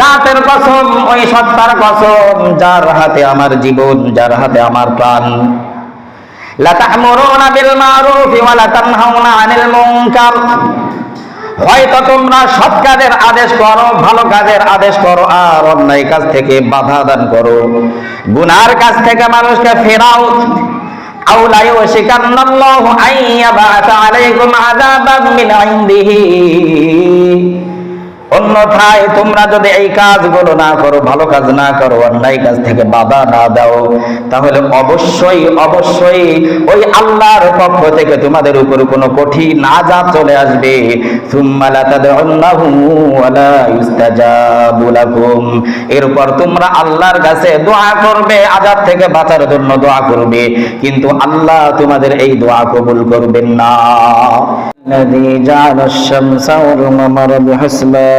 জাতের কসম, ওই সত্তার কসম, যার হাতে আমার জীবন, যার হাতে আমার প্রাণ। লাতা'মুরুনা বিল মা'রুফি ওয়া লাতানহাউনা আনিল মুনকার। হয়তো তোমরা সৎ কাজের আদেশ করো, ভালো কাজের আদেশ করো, আর অন্যায় কাজ থেকে বাধা দান করো। গুনার কাজ থেকে মানুষকে ফেরাও। আও লা ইউশিকান্নাল্লাহু আন ইয়াবআসা আলাইকুম আযাবান মিন অন্যথায় তোমরা যদি এই কাজগুলো না করো ভালো কাজ না করো অন্যায় কাজ থেকে বাধা না দাও তাহলে অবশ্যই অবশ্যই ওই আল্লাহর পক্ষ থেকে তোমাদের উপর কোনো কঠিন আজাব চলে আসবে সুম্মা লা তাদউন্নাহু ওয়া লা ইস্তাজাবু লাকুম এরপর তোমরা আল্লাহর কাছে দোয়া করবে আজাব থেকে বাঁচার জন্য দোয়া করবে কিন্তু আল্লাহ তোমাদের এই দোয়া কবুল করবেন না الذي جعل الشمس والقمر بحسبان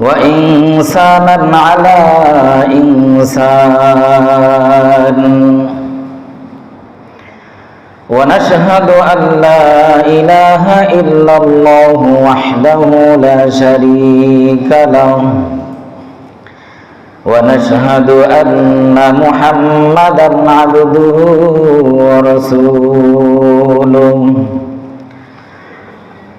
وإنسانا على إنسان. ونشهد أن لا إله إلا الله وحده لا شريك له. ونشهد أن محمدا عبده ورسوله.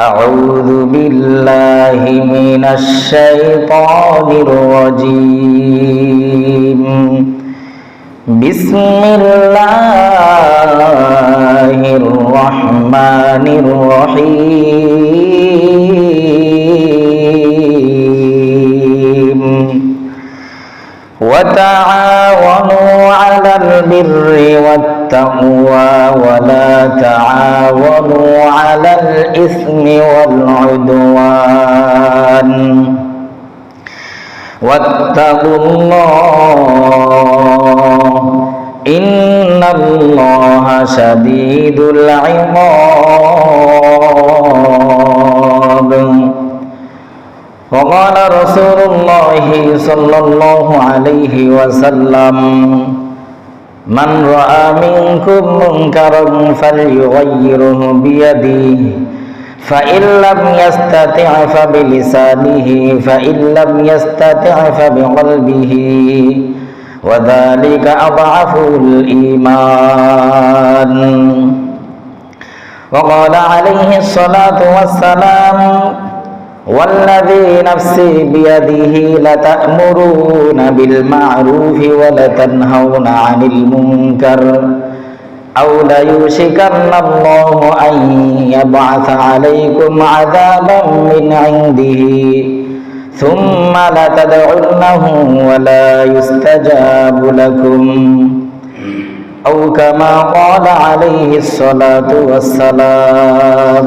أعوذ بالله من الشيطان الرجيم. بسم الله الرحمن الرحيم. وتعاونوا على البر والتقوى ولا تعاونوا على الإثم والعدوان. واتقوا الله إن الله شديد العقاب. وقال رسول الله صلى الله عليه وسلم من رأى منكم منكرا فليغيره بيده. فإن لم يستطع فبلسانه فإن لم يستطع فبقلبه. وذلك أضعف الإيمان. وقال عليه الصلاة والسلام والذي نفسي بيده لتأمرون بالمعروف ولتنهون عن المنكر أو ليوشكن الله أن يبعث عليكم عذابا من عنده ثم لتدعنه ولا يستجاب لكم أو كما قال عليه الصلاة والسلام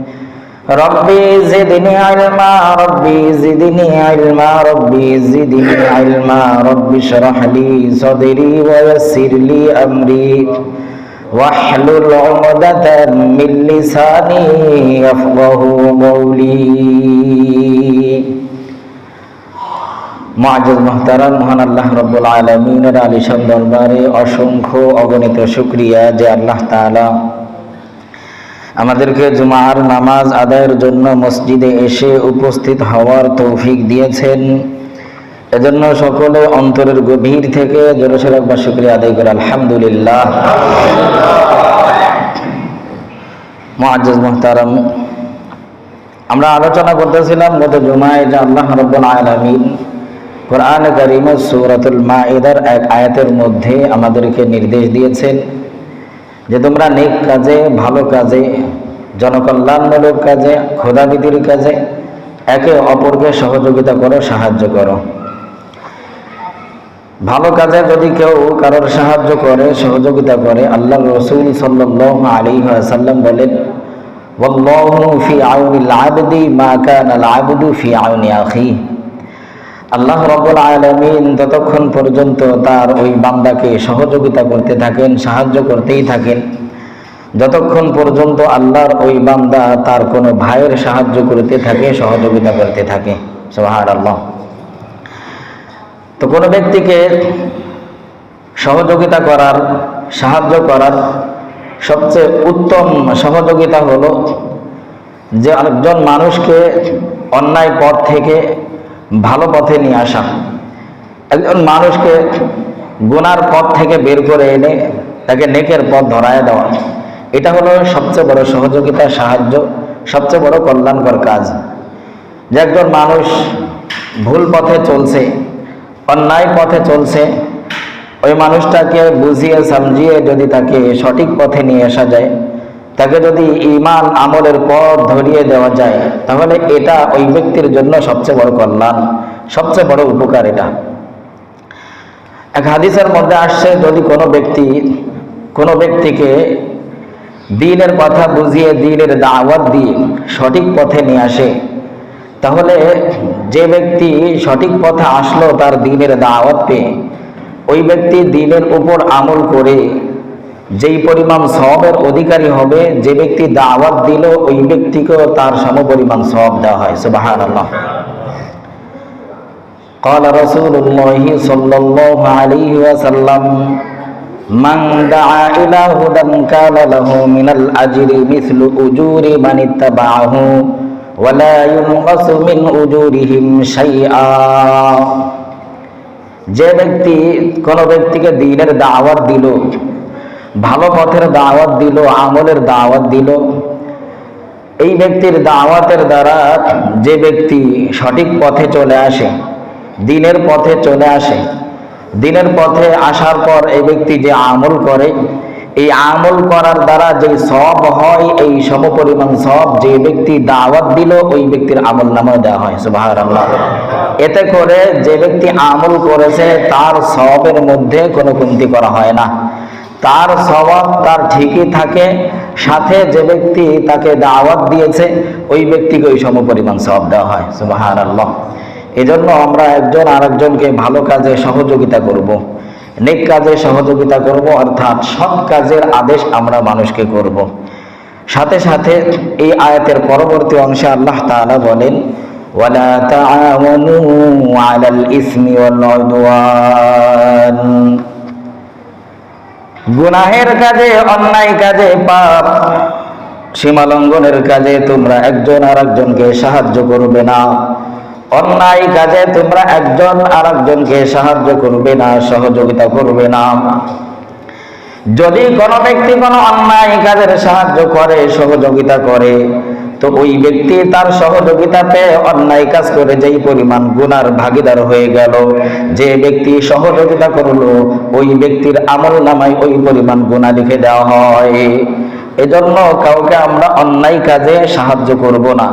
ربي زدني علما ربي زدني علما ربي زدني علما ربي اشرح لي صدري ويسر لي أمري واحلل عقدة من لساني يفقه قولي মুআজ্জাজ মুহতারাম মহান আল্লাহ রব্বুল আলামিনের আলিশান দরবারে অসংখ্য অগণিত শুকরিয়া যে আল্লাহ তাআলা আমাদেরকে জুমার নামাজ আদায়ের জন্য মসজিদে এসে উপস্থিত হওয়ার তৌফিক দিয়েছেন। এজন্য সকলে অন্তরের গভীর থেকে জোরসোর একবার শুক্রিয়া আদায় করে আলহামদুলিল্লাহ। মুআজ্জাজ মুহতারাম, আমরা আলোচনা করতেছিলাম গত জুমায় যে আল্লাহ রব্বুল আলামিন কোরআন করিমের সূরাতুল মাইদার এক আয়াতের মধ্যে আমাদেরকে নির্দেশ দিয়েছেন যে তোমরা নেক কাজে, ভালো কাজে জনকল্যাণমূলক কাজে খোদাবিধির কাজে, একে অপরকে সহযোগিতা করো, সাহায্য করো। ভালো কাজে যদি কেউ কারোর সাহায্য করে, সহযোগিতা করে আল্লাহ রসুল সাল্লাহ আলী সাল্লাম বলেন আল্লাহ রবুল আলমিন ততক্ষণ পর্যন্ত তার ওই বান্দাকে সহযোগিতা করতে থাকেন, সাহায্য করতেই থাকেন। যতক্ষণ পর্যন্ত আল্লাহর ওই বান্দা তার কোনো ভাইয়ের সাহায্য করতে থাকে, সহযোগিতা করতে থাকে। সোহার আল্লাহ তো কোনো ব্যক্তিকে সহযোগিতা করার, সাহায্য করার সবচেয়ে উত্তম সহযোগিতা হলো যে একজন মানুষকে অন্যায় পথ থেকে ভালো পথে নিয়ে আসা। একজন মানুষকে গুনার পথ থেকে বের করে এনে তাকে নেকের পথ ধরায় দেওয়া। এটা হলো সবচেয়ে বড় সহযোগিতা, সাহায্য, সবচেয়ে বড় কল্যাণকর কাজ। যে একজন মানুষ ভুল পথে চলছে, অন্যায় পথে চলছে, ওই মানুষটাকে বুঝিয়ে, সমঝিয়ে যদি তাকে সঠিক পথে নিয়ে আসা যায়, তাকে যদি ইমান আমলের পথ ধরিয়ে দেওয়া যায়, তাহলে এটা ওই ব্যক্তির জন্য সবচেয়ে বড় কল্যাণ, সবচেয়ে বড় উপকার এটা। এক হাদিসের মধ্যে আসছে, যদি কোনো ব্যক্তি, কোনো ব্যক্তিকে দিনের কথা বুঝিয়ে দিনের দাওয়াত দিয়ে সঠিক পথে নিয়ে আসে তাহলে যে ব্যক্তি সঠিক পথে আসলো তার দিনের দাওয়াত পেয়ে ওই ব্যক্তি দিনের উপর আমল করে যেই পরিমাণ সবের অধিকারী হবে যে ব্যক্তি দাওয়াত দিল ওই ব্যক্তিকেও তার সমপরিমাণ সব দেওয়া হয় সুবাহান আল্লাহ قال رسول الله صلى الله عليه وسلم من دعا إلى هدى كان له من الأجر مثل أجور من اتبعه ولا ينقص من أجورهم شيئا যে ব্যক্তি কোন ব্যক্তিকে দিনের দাওয়াত দিল ভালো পথের দাওয়াত দিল আমলের দাওয়াত দিল এই ব্যক্তির দাওয়াতের দ্বারা যে ব্যক্তি সঠিক পথে চলে আসে দিনের পথে চলে আসে দিনের পথে আসার পর এই ব্যক্তি যে আমল করে, এই আমল করার দ্বারা যে সব হয়, এই সমপরিমাণ সব যে ব্যক্তি দাওয়াত দিল, ওই ব্যক্তির আমল নামে দেওয়া হয়। সুবাহ এতে করে যে ব্যক্তি আমল করেছে, তার সবের মধ্যে কোনো কমতি করা হয় না। তার স্বভাব তার ঠিকই থাকে, সাথে যে ব্যক্তি তাকে দাওয়াত দিয়েছে, ওই ব্যক্তিকে ওই সমপরিমাণ সব দেওয়া হয়। সুবাহ এজন্য আমরা একজন আরেকজনকে ভালো কাজে সহযোগিতা করব। নেক কাজে সহযোগিতা করব, অর্থাৎ সৎ কাজের আদেশ আমরা মানুষকে করব। সাথে সাথে এই আয়াতের পরবর্তী অংশে আল্লাহ তাআলা বলেন, ওয়াল গুনাহের কাজে, অন্যায় কাজে, পাপ সীমালঙ্ঘনের কাজে তোমরা একজন আর একজনকে সাহায্য করবে না অন্যায় কাজে তোমরা একজন আর একজনকে সাহায্য করবে না, সহযোগিতা করবে না। যদি কোনো ব্যক্তি কোনো অন্যায় কাজের সাহায্য করে, সহযোগিতা করে, তো ওই ব্যক্তি তার সহযোগিতাতে অন্যায় কাজ করে যেই পরিমাণ গুনার ভাগিদার হয়ে গেল, যে ব্যক্তি সহযোগিতা করল, ওই ব্যক্তির আমল নামায় ওই পরিমাণ গুণা লিখে দেওয়া হয়। এজন্য কাউকে আমরা অন্যায় কাজে সাহায্য করব না।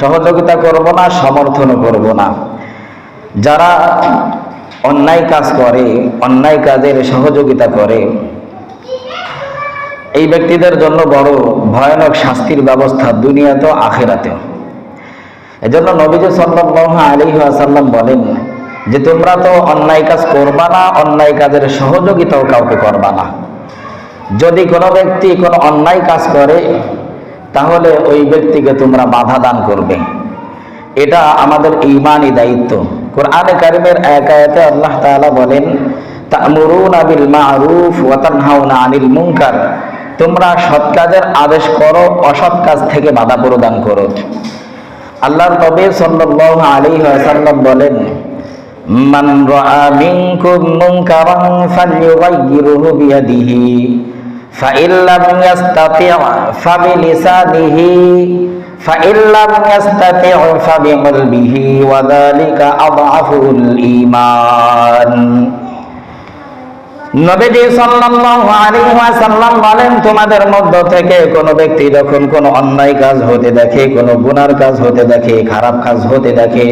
সহযোগিতা করব না সমর্থন করব না। যারা অন্যায় কাজ করে, অন্যায় কাজের সহযোগিতা করে, এই ব্যক্তিদের জন্য বড় ভয়ানক শাস্তির ব্যবস্থা দুনিয়াতেও আখেরাতেও। এজন্য নবীজ সাল্লাল্লাহু আলাইহি ওয়াসাল্লাম বলেন যে, তোমরা তো অন্যায় কাজ করবা না, অন্যায় কাজের সহযোগিতাও কাউকে করবা না। যদি কোনো ব্যক্তি কোনো অন্যায় কাজ করে তাহলে ওই ব্যক্তিকে তোমরা বাধা দান করবে। এটা আমাদের ইমানই দায়িত্ব। কোরআনে কারিমের এক আয়াতে আল্লাহ তাআলা বলেন, তা'মুরুনা আনিল তোমরা সৎ কাজের আদেশ করো, অসৎ কাজ থেকে বাধা প্রদান করো। আল্লাহর নবী সাল্লাল্লাহু আলাইহি ওয়াসাল্লাম বলেন, মান রাআ মিনকুম মুনকারান ফালইউগাইয়িরহু বিয়াদিহি। ফাইন লাম ইয়াস্তাতি' ফাবিলিসানিহি فإن لم يستطع فبقلبه وذلك أضعف الإيمان নবীজি সাল্লাল্লাহু আলাইহি ওয়াসাল্লাম বলেন তোমাদের মধ্য থেকে কোন ব্যক্তি যখন কোন অন্যায় কাজ হতে দেখে কোন গুনার কাজ হতে দেখে খারাপ কাজ হতে দেখে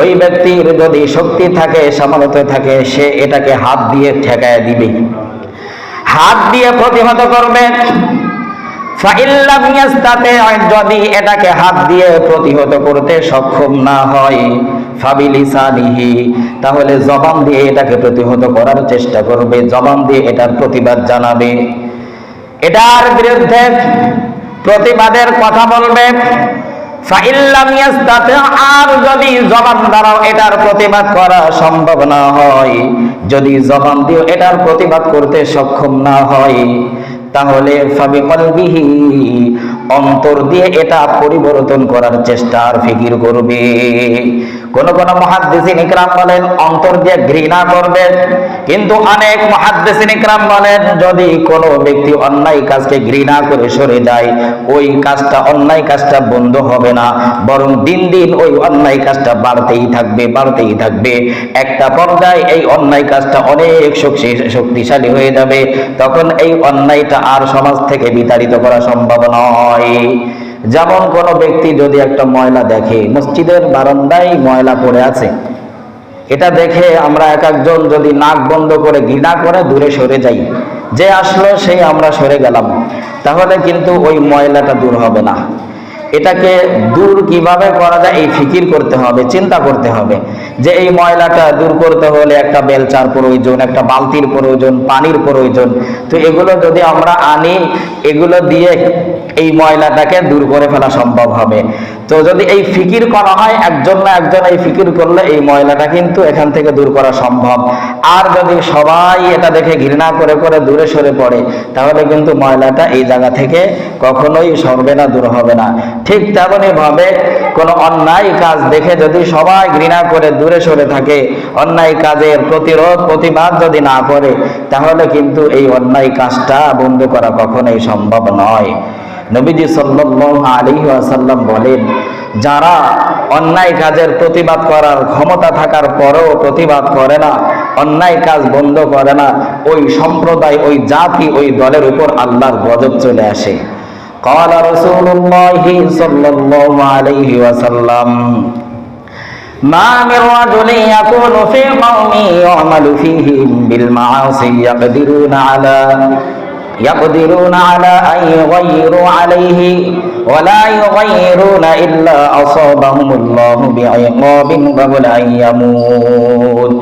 ওই ব্যক্তির যদি শক্তি থাকে সামর্থ্য থাকে সে এটাকে হাত দিয়ে ঠেকায় দিবে হাত দিয়ে প্রতিহত করবে। যদি এটাকে হাত দিয়ে প্রতিহত করতে সক্ষম না হয় ফাবিলিসানিহি তাহলে জবান দিয়ে এটাকে প্রতিহত করার চেষ্টা করবে। জবান দিয়ে এটার প্রতিবাদ জানাবে। এটার বিরুদ্ধে প্রতিবাদের কথা বলবে। আর যদি জবান দ্বারাও এটার প্রতিবাদ করা সম্ভব না হয়, যদি জবান দিয়ে এটার প্রতিবাদ করতে সক্ষম না হয় তাহলে অন্তর দিয়ে এটা পরিবর্তন করার চেষ্টা আর ফিকির করবে। কোন কোন মহাদ্দেশিন ইকরাম বলেন, অন্তর দিয়ে ঘৃণা করবে। কিন্তু অনেক মহাদ্দেশিন ইকরাম বলেন, যদি কোন ব্যক্তি অন্যায় কাজকে ঘৃণা করে সরে যায়, ওই কাজটা, অন্যায় কাজটা বন্ধ হবে না। বরং দিন দিন ওই অন্যায় কাজটা বাড়তেই থাকবে বাড়তেই থাকবে। একটা পর্যায়ে এই অন্যায় কাজটা অনেক শক্তি- শক্তিশালী হয়ে যাবে। তখন এই অন্যায়টা আর সমাজ থেকে বিতাড়িত করা সম্ভব নয়। যেমন কোন ব্যক্তি যদি একটা ময়লা দেখে, মসজিদের বারান্দায় ময়লা পড়ে আছে, এটা দেখে আমরা এক একজন যদি নাক বন্ধ করে ঘৃণা করে, দূরে সরে যাই, যে আসলো সেই আমরা সরে গেলাম, তাহলে কিন্তু ওই ময়লাটা দূর হবে না। এটাকে দূর কীভাবে করা যায়, এই ফিকির করতে হবে, চিন্তা করতে হবে। যে এই ময়লাটা দূর করতে হলে একটা বেলচার প্রয়োজন, একটা বালতির প্রয়োজন, পানির প্রয়োজন। তো এগুলো যদি আমরা আনি, এগুলো দিয়ে এই ময়লাটাকে দূর করে ফেলা সম্ভব হবে। তো যদি এই ফিকির করা হয়, একজন না একজন এই ফিকির করলে এই ময়লাটা কিন্তু এখান থেকে দূর করা সম্ভব। আর যদি সবাই এটা দেখে ঘৃণা করে করে দূরে সরে পড়ে, তাহলে কিন্তু ময়লাটা এই জায়গা থেকে কখনোই সরবে না, দূর হবে না। ঠিক তেমনই ভাবে কোনো অন্যায় কাজ দেখে যদি সবাই ঘৃণা করে দূরে সরে থাকে, অন্যায় কাজের প্রতিরোধ, প্রতিবাদ যদি না করে, তাহলে কিন্তু এই অন্যায় কাজটা বন্ধ করা কখনোই সম্ভব নয়। নবীজি সাল্লাল্লাহু আলাইহি ওয়াসাল্লাম বলেন যারা অন্যায় কাজের প্রতিবাদ করার ক্ষমতা থাকার পরেও প্রতিবাদ করে না অন্যায় কাজ বন্ধ করে না ওই সম্প্রদায় ওই জাতি ওই দলের উপর আল্লাহর গজব চলে আসে قال رسول الله صلى الله عليه وسلم ما من رجل يكون في قوم يعمل فيهم بالمعاصي يقدرون على يقدرون على أن يغيروا عليه ولا يغيرون إلا أصابهم الله بعقاب قبل أن يموت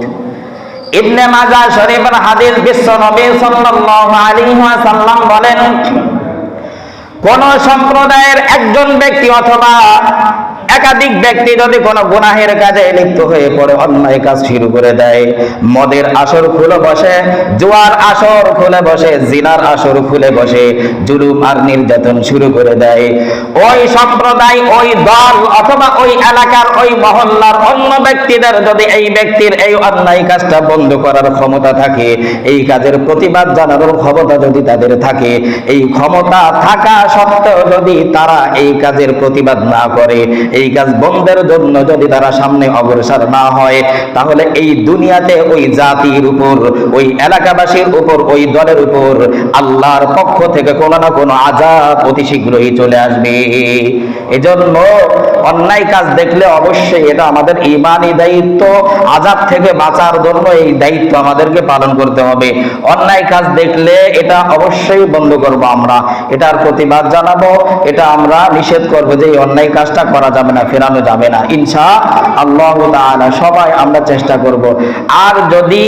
ইবনে মাজা শরীফের হাদিস বিশ্ব নবী সাল্লাল্লাহু আলাইহি ওয়াসাল্লাম বলেন কোন সম্প্রদায়ের একজন ব্যক্তি অথবা একাধিক ব্যক্তি যদি কোনো গুনাহের কাজে লিপ্ত হয়ে পড়ে, অন্যায় কাজ শুরু করে দেয়। মদের আসর খুলে বসে, জুয়ার আসর খুলে বসে, জিনার আসর খুলে বসে, জুলুম আর নির্যাতন শুরু করে দেয়। ওই সম্প্রদায়, ওই দল অথবা ওই এলাকার, ওই মহল্লার অন্য ব্যক্তিদের যদি এই ব্যক্তির এই অন্যায় কাজটা বন্ধ করার ক্ষমতা থাকে, এই কাজের প্রতিবাদ জানানোর ক্ষমতা যদি তাদের থাকে, এই ক্ষমতা থাকা সত্ত্বেও যদি তারা এই কাজের প্রতিবাদ না করে এই কাজ বন্ধের জন্য যদি তারা সামনে অগ্রসর না হয়, তাহলে এই দুনিয়াতে ওই জাতির উপর, ওই এলাকাবাসীর উপর, ওই দলের উপর আল্লাহর পক্ষ থেকে কোনো না কোনো আজাব অতি শীঘ্রই চলে আসবে। এজন্য অন্যায় কাজ দেখলে অবশ্যই এটা আমাদের ইমানি দায়িত্ব। আজাদ থেকে বাঁচার জন্য এই দায়িত্ব আমাদেরকে পালন করতে হবে। অন্যায় কাজ দেখলে এটা অবশ্যই বন্ধ করব আমরা। এটার প্রতিবাদ জানাব। এটা আমরা নিষেধ করব যে এই অন্যায় কাজটা করা যাবে না ফেরানো যাবে না ইনশা আল্লাহ তাআলা সবাই আমরা চেষ্টা করব আর যদি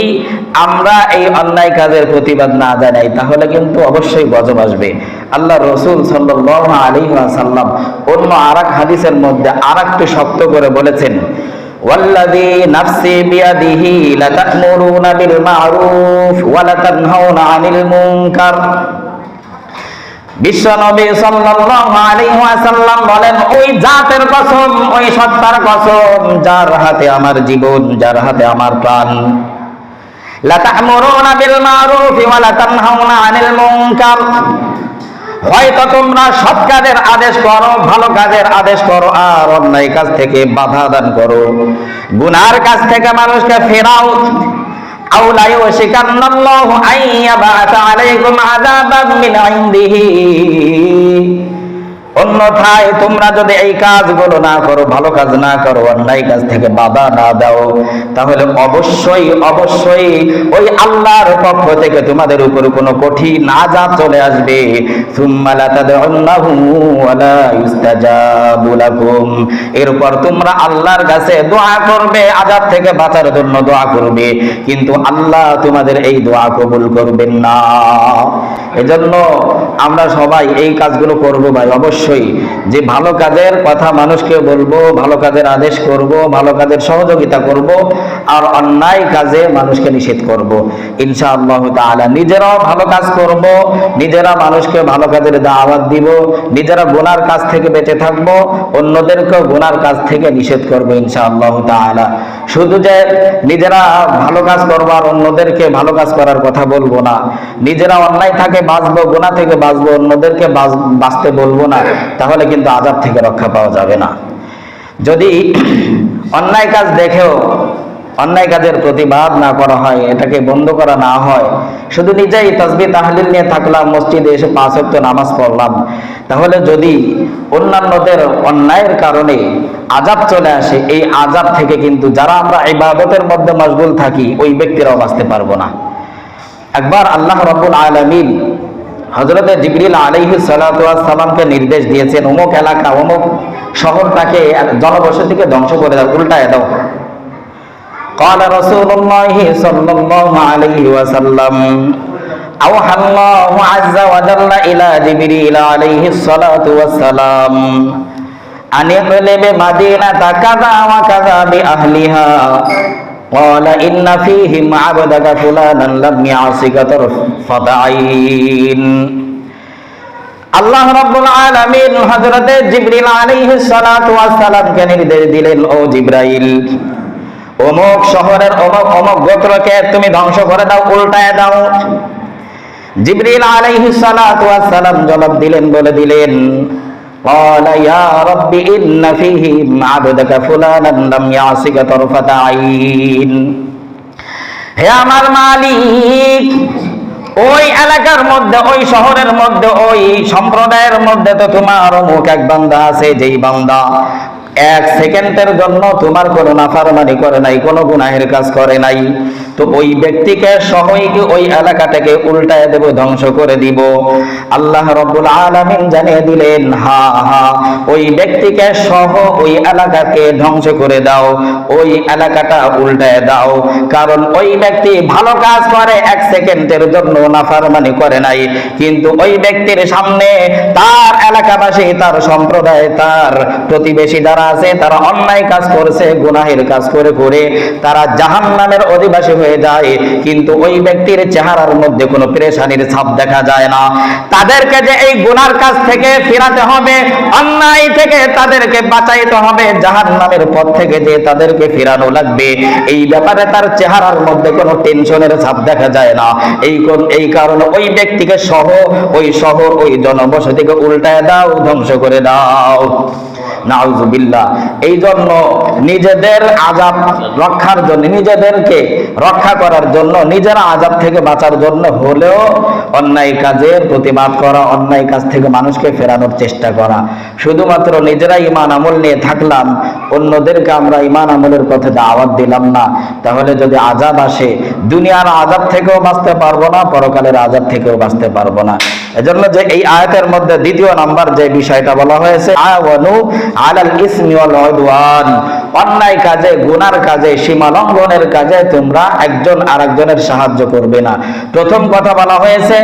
আমরা এই অন্যায় কাজের প্রতিবাদ না জানাই তাহলে কিন্তু অবশ্যই গজব আসবে আল্লাহ রসুল সাল্লাল্লাহু আলাইহি ওয়াসাল্লাম অন্য আরেক হাদিসের মধ্যে আরেকটু শক্ত করে বলেছেন والذي نفسي بيده لتأمرون بالمعروف ولتنهون عن المنكر বিশ্বনবী সাল্লাল্লাহু আলাইহি ওয়াসাল্লাম বলেন, ওই জাতের কসম, ওই সত্তার কসম, যার হাতে আমার জীবন, যার হাতে আমার প্রাণ। লা তা'মুরুনা বিল মারুফি ওয়া লা তানহাউনা আনিল মুনকার। হয়তো তোমরা সৎ কাজের আদেশ করো, ভালো কাজের আদেশ করো, আর অন্যায় কাজ থেকে বাধা দান করো। গুনার কাজ থেকে মানুষকে ফেরাও। أو لا يوشكن الله أن يبعث عليكم عذابا من عنده অন্যথায় তোমরা যদি এই কাজগুলো না করো, ভালো কাজ না করো, অন্যায় কাজ থেকে বাধা না দাও, তাহলে অবশ্যই অবশ্যই ওই আল্লাহর পক্ষ থেকে তোমাদের উপর কোনো কঠিন আজাব চলে আসবে। এরপর তোমরা আল্লাহর কাছে দোয়া করবে আজাব থেকে বাঁচার জন্য দোয়া করবে, কিন্তু আল্লাহ তোমাদের এই দোয়া কবুল করবেন না। এজন্য আমরা সবাই এই কাজগুলো করব ভাই, অবশ্যই। যে ভালো কাজের কথা মানুষকে বলব, ভালো কাজের আদেশ করব, ভালো কাজের সহযোগিতা করব আর অন্যায় কাজে মানুষকে নিষেধ করব। ইনশাআল্লাহ তাআলা নিজেরাও ভালো কাজ করব, নিজেরা মানুষকে ভালো কাজের দাওয়াত দিব, নিজেরা গুনার কাজ থেকে বেঁচে থাকব, অন্যদেরকেও গুনার কাজ থেকে নিষেধ করব ইনশাআল্লাহ তাআলা। শুধু যে নিজেরা ভালো কাজ করব আর অন্যদেরকে ভালো কাজ করার কথা বলব না, নিজেরা অন্যায় থাকে বাঁচবো গোনা থেকে বাঁচবো, অন্যদেরকে বাঁচ- বাঁচতে বলব না। তাহলে কিন্তু আজাব থেকে রক্ষা পাওয়া যাবে না। যদি অন্যায় কাজ দেখেও অন্যায় কাজের প্রতিবাদ না করা হয়, এটাকে বন্ধ করা না হয়, শুধু নিজেই তসবি তাহলিল নিয়ে থাকলাম, মসজিদে এসে পাঁচ ওয়াক্ত নামাজ পড়লাম, তাহলে যদি অন্যান্যদের অন্যায়ের কারণে আজাব চলে আসে, এই আজাব থেকে কিন্তু যারা আমরা এই বাবতের মধ্যে মশগুল থাকি, ওই ব্যক্তিরাও বাঁচতে পারব না। একবার আল্লাহ রাব্বুল আলামিন হযরতে জিবরিল আলাইহিস সালাতু ওয়াস সালামকে নির্দেশ দিয়েছেন অমুক এলাকা অমুক শহরটাকে জনবসতিকে ধ্বংস করে দাও উল্টায় দাও قال رسول الله صلى الله عليه وسلم أوحى الله عز وجل إلى جبريل عليه الصلاة والسلام أن اقلب مدينة كذا وكذا بأهلها قال إن فيهم عبدك فلانا لم يعصك طرفة عين আল্লাহ রাব্বুল আলামিন হযরতে জিবরিল আলাইহিস সালাতু ওয়াস সালামকে নির্দেশ দিলেন ও জিবরাইল অমুক শহরের অমুক অমুক গোত্রকে তুমি ধ্বংস করে দাও উল্টায় দাও জিবরিল আলাইহিস সালাতু ওয়াস সালাম জবাব দিলেন বলে দিলেন قال يا رب إن فيهم عبدك فلانا لم يعصك طرفة عين হে আমার মালিক ওই এলাকার মধ্যে ওই শহরের মধ্যে ওই সম্প্রদায়ের মধ্যে তো তোমার অমুক এক বান্দা আছে যেই বান্দা এক সেকেন্ডের জন্য তোমার কোনো নাফারমানি করে নাই, কোনো গুনাহের কাজ করে নাই। তো ওই ব্যক্তিকে সহই কি ওই এলাকাটাকে উল্টায় দেব, ধ্বংস করে দিব। আল্লাহ রব্বুল আলামিন জানিয়ে দিলেন, হা হা, ওই ব্যক্তিকে সহ ওই এলাকাকে ধ্বংস করে দাও, ওই এলাকাটা উল্টায় দাও। কারণ ওই ব্যক্তি ভালো কাজ করে, এক সেকেন্ডের জন্য নাফারমানি করে নাই। কিন্তু ওই ব্যক্তির সামনে তার এলাকাবাসী, তার সম্প্রদায়, তার প্রতিবেশী যারা আছে, তারা অন্যায় কাজ করছে, গুনাহের কাজ করে করে তারা জাহান্নামের অধিবাসী হয়ে যায়। কিন্তু ওই ব্যক্তির চেহারার মধ্যে কোনো পেরেশানির ছাপ দেখা যায় না। তাদেরকে যে এই গুনার কাজ থেকে ফেরাতে হবে, অন্যায় থেকে তাদেরকে বাঁচাইতে হবে, জাহান্নামের পথ থেকে যে তাদেরকে ফেরানো লাগবে, এই ব্যাপারে তার চেহারার মধ্যে কোনো টেনশনের ছাপ দেখা যায় না। এই এই কারণে ওই ব্যক্তিকে সহ, ওই শহর ওই জনবসতিকে উল্টায় দাও, ধ্বংস করে দাও। নাউজুবিল্লাহ। এই জন্য নিজেদের মানুষকে ফেরানোর চেষ্টা করা। শুধুমাত্র নিজেরা ইমান আমল নিয়ে থাকলাম, অন্যদেরকে আমরা ইমান আমলের পথে দাওয়াত দিলাম না। তাহলে যদি আজাব আসে, দুনিয়ার আজাব থেকেও বাঁচতে পারব না, পরকালের আজাব থেকেও বাঁচতে পারব না। এজন্য যে এই আয়াতের মধ্যে দ্বিতীয় নাম্বার যে বিষয়টা বলা হয়েছে আওয়ানু আলাল ইসমি ওয়াল উদওয়ান। অন্যায় কাজে, গুনার কাজে, সীমা লঙ্ঘনের কাজে তোমরা একজন আরেকজনের সাহায্য করবে না। প্রথম কথা বলা হয়েছে,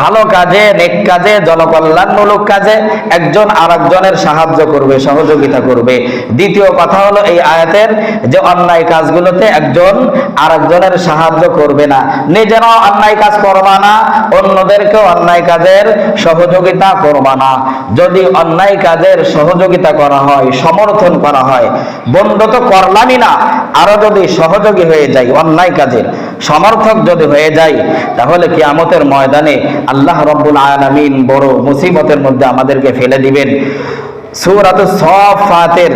ভালো কাজে, নেক কাজে, জনকল্যাণমূলক কাজে একজন আরেকজনের সাহায্য করবে, সহযোগিতা করবে। দ্বিতীয় কথা হলো এই আয়াতের যে অন্যায় কাজগুলোতে একজন আরেকজনের সাহায্য করবে না। নিজেরাও অন্যায় কাজ করবা না, অন্যদেরকেও অন্যায় কাজের সহযোগিতা করবা না। যদি অন্যায় কাজের সহযোগিতা করা হয়, সমর্থন করা হয়। বন্ধ তো করলামই না। আরও যদি সহযোগী হয়ে যাই অন্যায় কাজের, সমর্থক যদি হয়ে যাই তাহলে কিয়ামতের ময়দানে আল্লাহ রব্বুল আলামিন বড় মুসিবতের মধ্যে আমাদেরকে ফেলে দিবেন। সূরাত সফাতের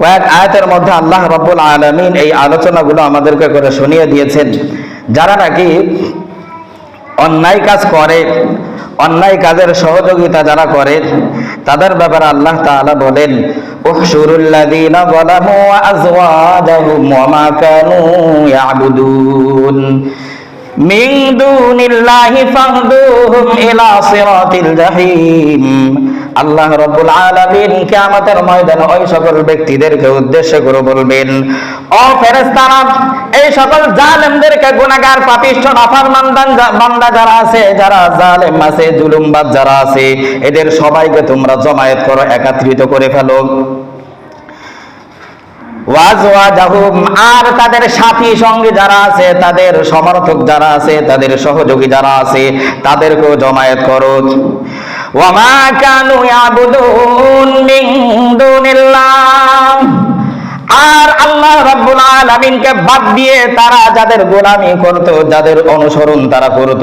কয়েক আয়াতের মধ্যে আল্লাহ রব্বুল আলামিন এই আলোচনাগুলো আমাদেরকে করে শুনিয়ে দিয়েছেন। যারা নাকি অন্যায় কাজ করে অন্যায় কাজের সহযোগিতা যারা করে, তাদের ব্যাপারে আল্লাহ তাআলা বলেন, উহশুরুল্লাযীনা যালামু ওয়া আযওয়াজাহুম ওয়া মা কানূ ইয়াবুদুন। মিন দুনিল্লাহি ফাহদুহুম ইলা সিরাতিল জাহিম। আল্লাহ রাব্বুল আলামিন কিয়ামতের ময়দানে ওই সকল ব্যক্তিদেরকে উদ্দেশ্য করে বলবেন, ও ফেরেশতারা, এই সকল জালেমদেরকে গুনাহগার পাপিষ্ঠ বান্দা যারা আছে, যারা জালেম আছে জুলুমবাজ যারা আছে, এদের সবাইকে তোমরা জমায়েত করো, একত্রিত করে ফেলো। আর তাদের সাথী সঙ্গে যারা আছে, তাদের সমর্থক যারা আছে, তাদের সহযোগী যারা আছে, তাদেরকেও জমায়েত করো। ওয়ামা কানু ইয়াবুদুন মিন আলামিনকে বাদ দিয়ে তারা যাদের গোলামি করত, যাদের অনুসরণ তারা করত,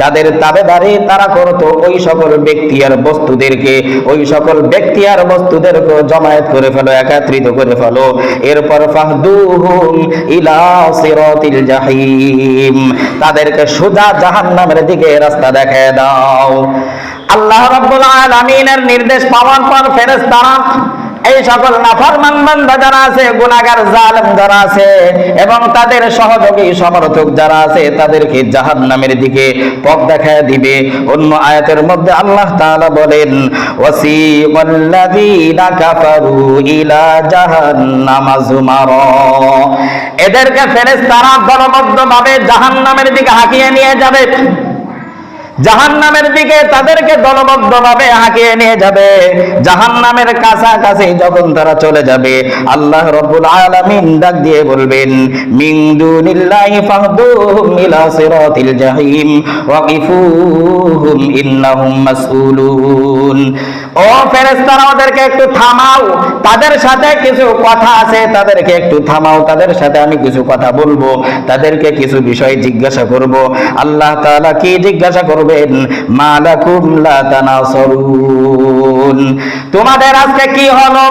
যাদের তাবেদারি তারা করত, ওই সকল ব্যক্তি আর বস্তুদেরকে, ওই সকল ব্যক্তি আর বস্তুদেরকে জমায়েত করে ফেলো, একত্রিত করে ফেলো। এরপর ফাহদুহুম ইলা সিরাতিল জাহিম, তাদেরকে সোজা জাহান্নামের দিকে রাস্তা দেখায় দাও। আল্লাহ রাব্বুল আলামিনের নির্দেশ পাওয়ার পর ফেরেশতারা এই সকল নাফরমান বান্দা যারা আছে, গুনাহগার, জালেম যারা আছে, এবং তাদের সহযোগী, সমর্থক যারা আছে, তাদেরকে জাহান্নামের দিকে পথ দেখায় দিবে। অন্য আয়াতের মধ্যে আল্লাহ তাআলা বলেন ওয়াসিকাল্লাযীনা কাফারু ইলা জাহান্নামা যুমারা এদেরকে ফেরেশতারা দলবদ্ধভাবে জাহান্নামের দিকে হাঁকিয়ে নিয়ে যাবে। জাহান্নামের দিকে তাদেরকে দলবদ্ধভাবে হাঁকিয়ে নিয়ে যাবে। জাহান নামের কাছাকাছি যখন তারা চলে যাবে, আল্লাহ রবুল আলামিন ডাক দিয়ে বলবেন, মিন দুনিল্লাহি জাহিম ইন্নাহুম মাসউলুন। ও ফেরেস্তারা ওদেরকে একটু থামাও। তাদের সাথে কিছু কথা আছে, তাদেরকে একটু থামাও। তাদের সাথে আমি কিছু কথা বলব, তাদেরকে কিছু বিষয় জিজ্ঞাসা করব। আল্লাহ তাআলা কি জিজ্ঞাসা করবেন? মালাকুম লা তানাসরুন। তোমাদের আজকে কি হলো?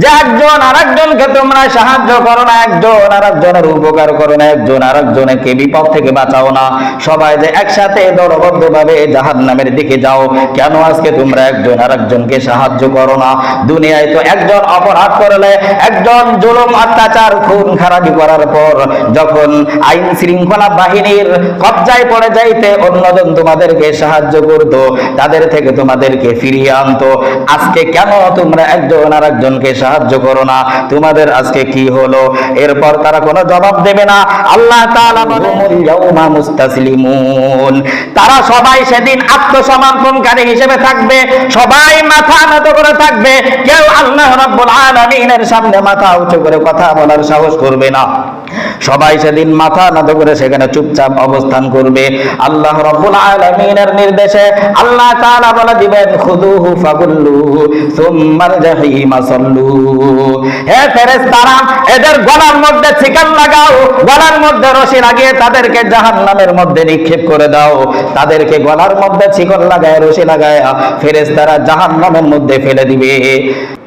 যে একজন আরেকজনকে তোমরা সাহায্য করো না, একজন আরেকজনের উপকার করো না, একজন আরেকজনকে বিপদ থেকে বাঁচাও না। সবাই যে একসাথে দলবদ্ধভাবে জাহান্নামের দিকে যাও, কেন আজকে তোমরা একজন আরেকজনকে সাহায্য করো না? দুনিয়ায় তো একজন অপরাধ করলে, একজন জুলুম, অত্যাচার, খুন, খারাপি করার পর যখন আইন শৃঙ্খলা বাহিনীর কবজায় পড়ে যাইতে অন্যজন তোমাদেরকে সাহায্য করত, তাদের থেকে তোমাদেরকে ফিরিয়ে আনতো। আজকে কেন তোমরা একজন আর একজনকে সাহায্য করো না? তোমাদের আজকে কি হলো? এরপর তারা কোনো জবাব দেবে না। আল্লাহ তারা সবাই সেদিন আত্মসমর্পণকারী হিসেবে থাকবে, সবাই মাথা নত করে থাকবে। কেউ আল্লাহ রাব্বুল আলামিনের সামনে মাথা উঁচু করে কথা বলার সাহস করবে না। সবাই সেদিন মাথা নত করে সেখানে চুপচাপ অবস্থান করবে। আল্লাহ রাব্বুল আলামিনের নির্দেশে আল্লাহ তাআলা বলে দিবেন খুদুহু ফাগুল্লুহু সুম্মাল জাহিমা সাল্লু। হে ফেরেশতারা, এদের গলার মধ্যে চিকান লাগাও, গলার মধ্যে রশি লাগিয়ে তাদেরকে জাহান্নামের মধ্যে নিক্ষেপ করে দাও। তাদেরকে গলার মধ্যে চিকন লাগায়, রশি লাগায়, ফেরেশতারা জাহান্নামের মধ্যে ফেলে দিবে।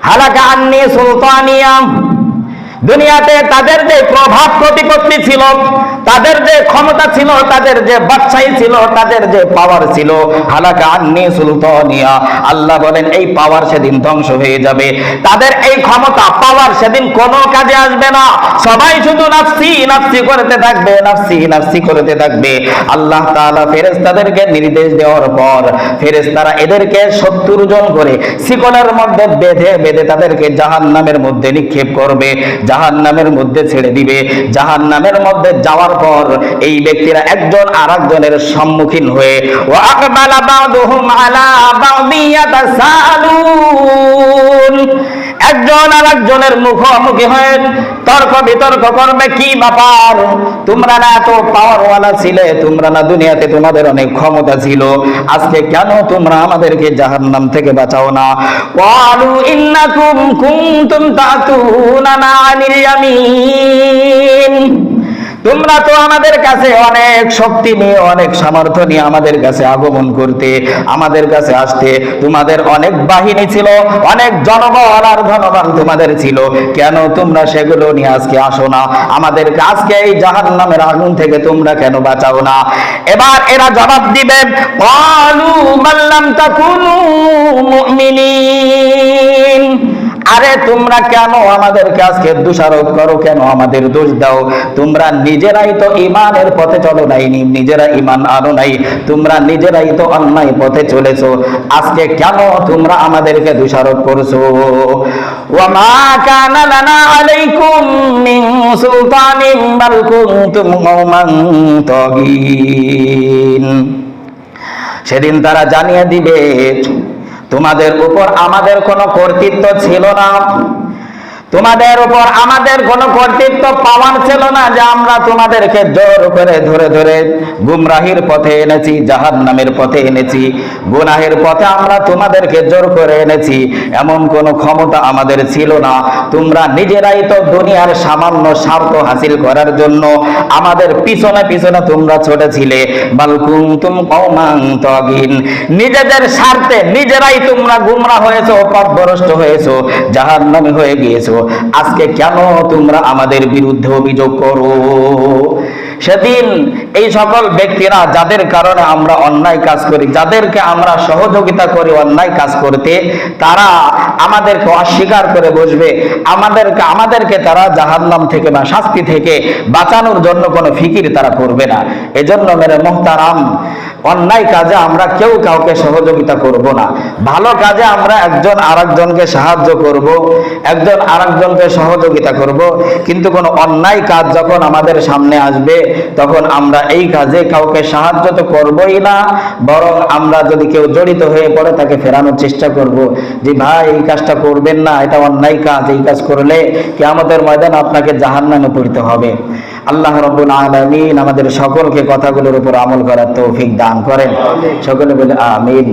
হালাকা আন্নি সুলতানিয়া দুনিয়াতে তাদের যে প্রভাব প্রতিপত্তি ছিল তাদের যে ক্ষমতা ছিল, তাদের যে বাদশাহী ছিল, তাদের যে পাওয়ার ছিল, হালাকা আন্নি সুলতানিয়া, আল্লাহ বলেন, এই পাওয়ার সেদিন ধ্বংস হয়ে যাবে। তাদের এই ক্ষমতা পাওয়ার সেদিন কোনো কাজে আসবে না। সবাই শুধু নাফসি নাফসি করতে থাকবে, নাফসি নাফসি করতে থাকবে। আল্লাহ তাআলা ফেরেশতাদেরকে নির্দেশ দেওয়ার পর, ফেরেশতারা এদেরকে সত্তর জন করে শিকলের মধ্যে বেঁধে বেঁধে তাদেরকে জাহান্নামের মধ্যে নিক্ষেপ করবে, জাহান্নামের মধ্যে ছেড়ে দিবে, জাহান্নামের মধ্যে যাওয়ার পর এই ব্যক্তিরা একজন আরেকজনের সম্মুখীন হয়ে একজন আর একজনের মুখোমুখি হয়ে, তর্ক বিতর্ক করবে কি ব্যাপার? তোমরা না এত পাওয়ারওয়ালা ছিলে, তোমরা না দুনিয়াতে তোমাদের অনেক ক্ষমতা ছিল। আজকে কেন তোমরা আমাদেরকে জাহান্নাম থেকে বাঁচাও না? ওয়ালু ইন্নাকুম কুনতুম তাতুনানা আনিল ইয়ামিন। তোমরা তো আমাদের কাছে অনেক শক্তি নিয়ে, অনেক সামর্থ্য নিয়ে আমাদের কাছে আগমন করতে, আমাদের কাছে আসতে তোমাদের অনেক বাহিনী ছিল, অনেক জনবল আর ধনবান তোমাদের ছিল। কেন তোমরা সেগুলো নিয়ে আজকে আসো না? আমাদের আজকে এই জাহান নামের আগুন থেকে তোমরা কেন বাঁচাও না? এবার এরা জবাব দিবে, কালু মাল্লাম তাকুনু মুমিনিন। আরে তোমরা কেন আমাদেরকে আজকে দোষারোপ করো? কেন আমাদের দোষ দাও? তোমরা নিজেরাই তো ইমানের পথে চলো নাই, নিজেরা ইমান আনো নাই। তোমরা নিজেরাই তো অন্যায় পথে চলেছো। আজকে কেন তোমরা আমাদেরকে দোষারোপ করছ? ওয়ামা কানা লানা আলাইকুম মিন সুলতানিন বাল কুনতুম কওমান তাগিন। সেদিন তারা জানিয়ে দিবে তোমাদের উপর আমাদের কোনো কর্তৃত্ব ছিল না। তোমাদের উপর আমাদের কোনো কর্তৃত্ব পাওয়ার ছিল না যে আমরা তোমাদেরকে জোর করে ধরে ধরে গুমরাহির পথে এনেছি জাহান নামের পথে এনেছি, গুনাহের পথে আমরা তোমাদেরকে জোর করে এনেছি, এমন কোনো ক্ষমতা আমাদের ছিল না। তোমরা নিজেরাই তো দুনিয়ার সামান্য স্বার্থ হাসিল করার জন্য আমাদের পিছনে পিছনে তোমরা ছোটেছিলে। বালকুম তুম তগিন। নিজেদের স্বার্থে নিজেরাই তোমরা গুমরা হয়েছো পথভ্রষ্ট হয়েছো, জাহান্নামী হয়ে গিয়েছো। আজকে কেন তোমরা আমাদের বিরুদ্ধে অভিযোগ করো? সেদিন এই সকল ব্যক্তিরা যাদের কারণে আমরা অন্যায় কাজ করি, যাদেরকে আমরা সহযোগিতা করি, অন্যায় কাজ করতে, তারা আমাদেরকে অস্বীকার করে বসবে। আমাদেরকে আমাদেরকে তারা জাহান্নাম থেকে বা শাস্তি থেকে বাঁচানোর জন্য কোনো ফিকির তারা করবে না। এজন্য মেরে মোহতারাম, অন্যায় কাজে আমরা কেউ কাউকে সহযোগিতা করব না। ভালো কাজে আমরা একজন আরেকজনকে সাহায্য করব, একজন আরেকজনকে সহযোগিতা করব, কিন্তু কোনো অন্যায় কাজ যখন আমাদের সামনে আসবে তখন আমরা এই কাজে কাউকে সাহায্য তো করবই না বরং আমরা যদি কেউ জড়িত হয়ে পড়ে তাকে ফেরানোর চেষ্টা করব যে ভাই এই কাজটা করবেন না এটা অন্যায় কাজ এই কাজ করলে আমাদের ময়দান আপনাকে জাহান্নামে পড়তে হবে। আল্লাহ রব্বুল আলামিন আমাদের সকলকে কথাগুলোর উপর আমল করার তৌফিক দান করেন। সকলে বলে আমিন।